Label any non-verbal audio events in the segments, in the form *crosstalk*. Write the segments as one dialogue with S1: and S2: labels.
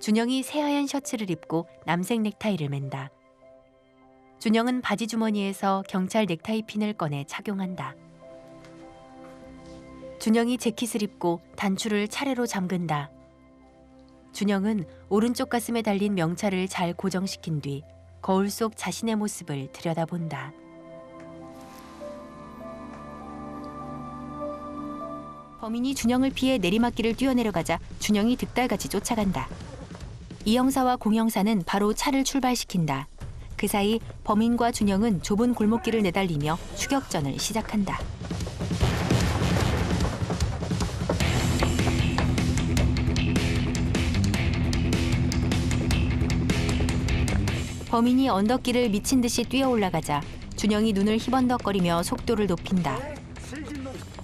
S1: 준영이 새하얀 셔츠를 입고 남색 넥타이를 맨다. 준영은 바지 주머니에서 경찰 넥타이 핀을 꺼내 착용한다. 준영이 재킷을 입고 단추를 차례로 잠근다. 준영은 오른쪽 가슴에 달린 명찰을 잘 고정시킨 뒤 거울 속 자신의 모습을 들여다본다. 범인이 준영을 피해 내리막길을 뛰어내려가자 준영이 득달같이 쫓아간다. 이 형사와 공 형사는 바로 차를 출발시킨다. 그 사이 범인과 준영은 좁은 골목길을 내달리며 추격전을 시작한다. 범인이 언덕길을 미친 듯이 뛰어 올라가자 준영이 눈을 희번덕거리며 속도를 높인다.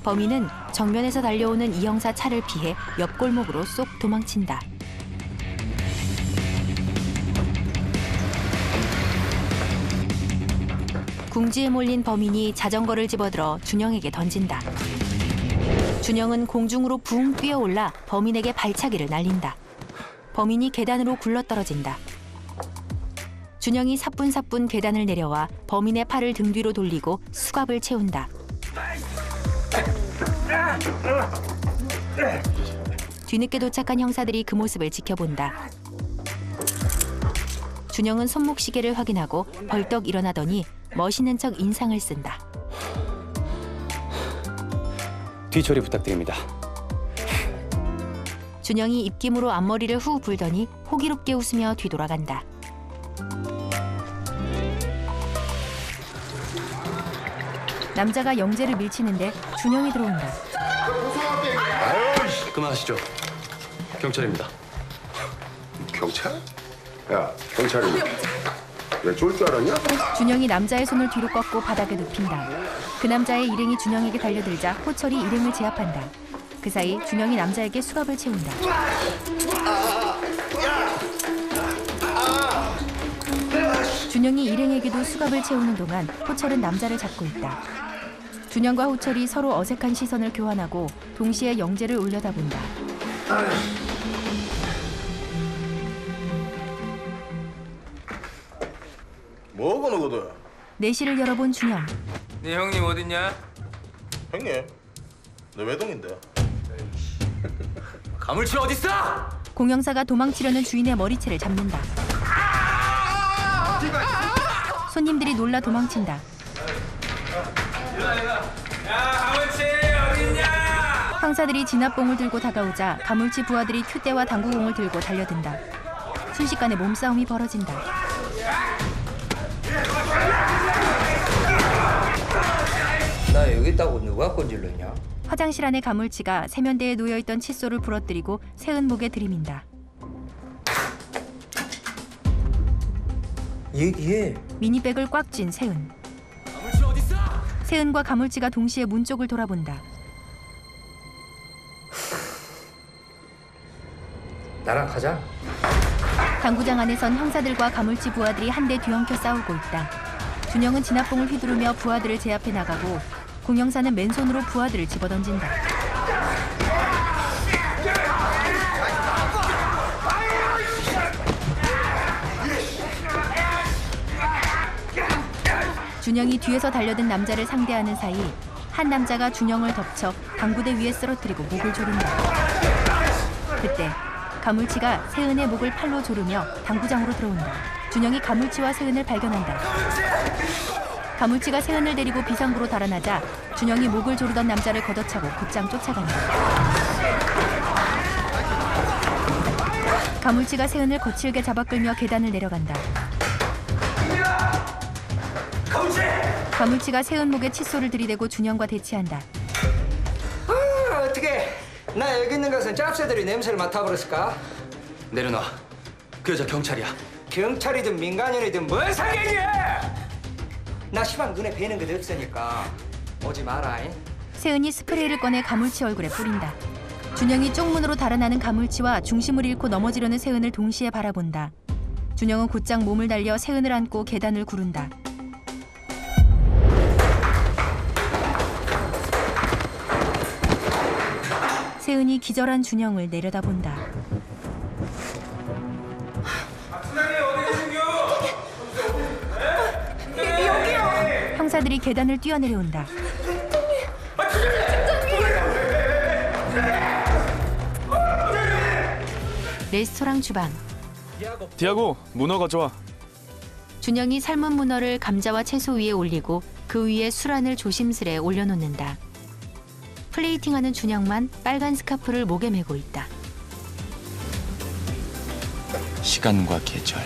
S1: 범인은 정면에서 달려오는 이 형사 차를 피해 옆 골목으로 쏙 도망친다. 궁지에 몰린 범인이 자전거를 집어들어 준영에게 던진다. 준영은 공중으로 붕 뛰어올라 범인에게 발차기를 날린다. 범인이 계단으로 굴러떨어진다. 준영이 사뿐사뿐 계단을 내려와 범인의 팔을 등 뒤로 돌리고 수갑을 채운다. 뒤늦게 도착한 형사들이 그 모습을 지켜본다. 준영은 손목 시계를 확인하고 벌떡 일어나더니 멋있는 척 인상을 쓴다.
S2: 뒤처리 부탁드립니다.
S1: 준영이 입김으로 앞머리를 후 불더니 호기롭게 웃으며 뒤돌아간다. 남자가 영재를 밀치는데 준영이 들어온다.
S2: 그만하시죠. 경찰입니다.
S3: 경찰? 야, 경찰이 왜쫄줄 알았냐?
S1: 준영이 남자의 손을 뒤로 꺾고 바닥에 눕힌다. 그 남자의 일행이 준영에게 달려들자 호철이 일행을 제압한다. 그 사이 준영이 남자에게 수갑을 채운다. 준영이 일행에게도 수갑을 채우는 동안 호철은 남자를 잡고 있다. 준영과 호철이 서로 어색한 시선을 교환하고 동시에 영재를 올려다본다.
S4: 뭐하고 너거든?
S1: 내실을 열어본 준영.
S5: 네 형님 어딨냐?
S4: 형님, 내 외동인데. *laughs*
S5: 가물치 어딨어?
S1: 공영사가 도망치려는 주인의 머리채를 잡는다. 손님들이 놀라 도망친다. 황사들이 진압봉을 들고 다가오자 가물치 부하들이 큐대와 당구공을 들고 달려든다. 순식간에 몸싸움이 벌어진다.
S6: 나 여기 있다고 누가 건질렀냐?
S1: 화장실 안에 가물치가 세면대에 놓여있던 칫솔을 부러뜨리고 세은 목에 들이민다.
S6: 얘기해.
S1: 미니백을 꽉 쥔 세은. 세은과 가물치가 동시에 문 쪽을 돌아본다. *sighs*
S6: 나랑 가자.
S1: 당구장 안에선 형사들과 가물치 부하들이 한데 뒤엉켜 싸우고 있다. 준영은 진압봉을 휘두르며 부하들을 제압해 나가고 공영사는 맨손으로 부하들을 집어던진다. 준영이 뒤에서 달려든 남자를 상대하는 사이 한 남자가 준영을 덮쳐 당구대 위에 쓰러뜨리고 목을 조른다. 그때 가물치가 세은의 목을 팔로 조르며 당구장으로 들어온다. 준영이 가물치와 세은을 발견한다. 가물치가 세은을 데리고 비상구로 달아나자 준영이 목을 조르던 남자를 걷어차고 곧장 쫓아간다. 가물치가 세은을 거칠게 잡아끌며 계단을 내려간다. 가물치가 세은 목에 칫솔을 들이대고 준영과 대치한다.
S6: 아, 어떻게? 나 여기 있는 것은 짭새들이 냄새를 맡아버렸을까?
S2: 내려놔. 그 여자 경찰이야.
S6: 경찰이든 민간인이든 뭔 상관이야? 나 시방 눈에 뵈는 것 없으니까 오지 마라. 잉?
S1: 세은이 스프레이를 꺼내 가물치 얼굴에 뿌린다. 준영이 쪽문으로 달아나는 가물치와 중심을 잃고 넘어지려는 세은을 동시에 바라본다. 준영은 곧장 몸을 달려 세은을 안고 계단을 구른다. 세은이 기절한 준영을 내려다본다. 사람들이 계단을 뛰어내려온다. 레스토랑 주방.
S7: 디아고 문어 가져와.
S1: 준영이 삶은 문어를 감자와 채소 위에 올리고 그 위에 술안을 조심스레 올려놓는다. 플레이팅하는 준영만 빨간 스카프를 목에 메고 있다.
S2: 시간과 계절.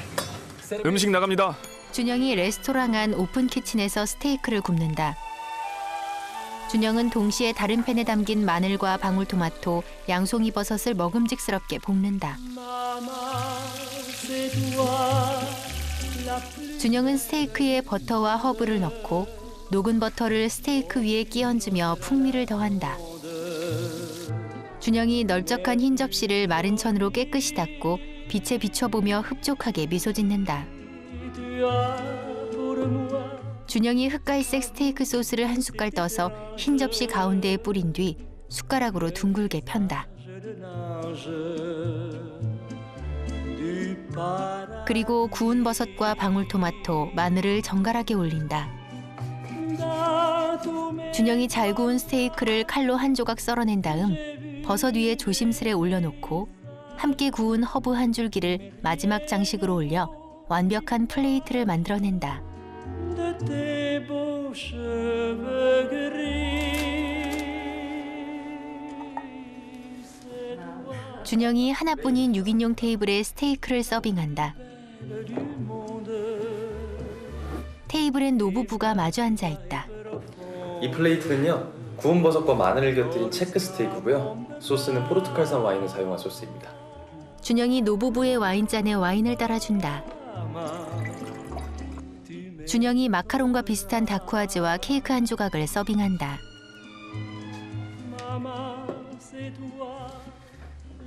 S7: 음식 나갑니다.
S1: 준영이 레스토랑 안 오픈 키친에서 스테이크를 굽는다. 준영은 동시에 다른 팬에 담긴 마늘과 방울토마토, 양송이 버섯을 먹음직스럽게 볶는다. 준영은 스테이크에 버터와 허브를 넣고 녹은 버터를 스테이크 위에 끼얹으며 풍미를 더한다. 준영이 널쩍한 흰 접시를 마른 천으로 깨끗이 닦고 빛에 비춰보며 흡족하게 미소 짓는다. 준영이 흑갈색 스테이크 소스를 한 숟갈 떠서 흰 접시 가운데에 뿌린 뒤 숟가락으로 둥글게 편다. 그리고 구운 버섯과 방울토마토, 마늘을 정갈하게 올린다. 준영이 잘 구운 스테이크를 칼로 한 조각 썰어낸 다음 버섯 위에 조심스레 올려놓고 함께 구운 허브 한 줄기를 마지막 장식으로 올려 완벽한 플레이트를 만들어낸다. 준영이 하나뿐인 6인용 테이블에 스테이크를 서빙한다. 테이블엔 노부부가 마주 앉아 있다.
S8: 이 플레이트는요 구운 버섯과 마늘을 곁들인 체크 스테이크고요 소스는 포르투갈산 와인을 사용한 소스입니다
S1: 준영이 노부부의 와인잔에 와인을 따라준다. 준영이 마카롱과 비슷한 다쿠아즈와 케이크 한 조각을 서빙한다.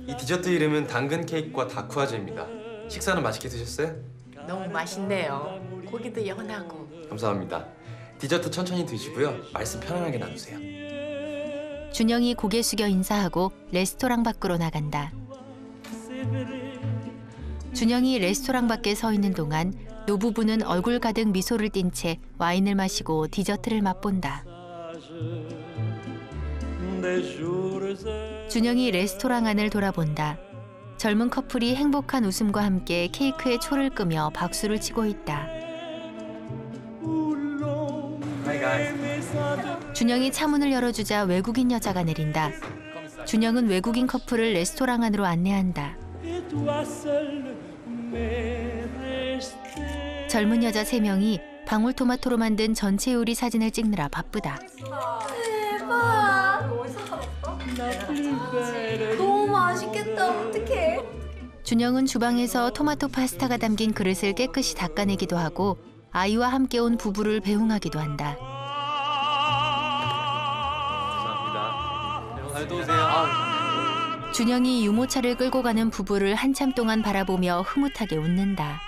S8: 이 디저트 이름은 당근 케이크와 다쿠아즈입니다 식사는 맛있게 드셨어요?
S9: 너무 맛있네요. 고기도 연하고.
S8: 감사합니다 디저트 천천히 드시고요 말씀 편안하게 나누세요
S1: 준영이 고개 숙여 인사하고 레스토랑 밖으로 나간다. 준영이 레스토랑 밖에 서 있는 동안 노부부는 얼굴 가득 미소를 띤 채 와인을 마시고 디저트를 맛본다. 준영이 레스토랑 안을 돌아본다. 젊은 커플이 행복한 웃음과 함께 케이크에 초를 끄며 박수를 치고 있다. 준영이 차문을 열어주자 외국인 여자가 내린다. 준영은 외국인 커플을 레스토랑 안으로 안내한다. 젊은 여자 세명이 방울토마토로 만든 전체 요리 사진을 찍느라 바쁘다.
S10: 너무 맛있겠다. 어떡해.
S1: 준영은 주방에서 토마토 파스타가 담긴 그릇을 깨끗이 닦아내기도 하고 아이와 함께 온 부부를 배웅하기도 한다.
S8: 잘 도우세요
S1: 준영이 유모차를 끌고 가는 부부를 한참 동안 바라보며 흐뭇하게 웃는다.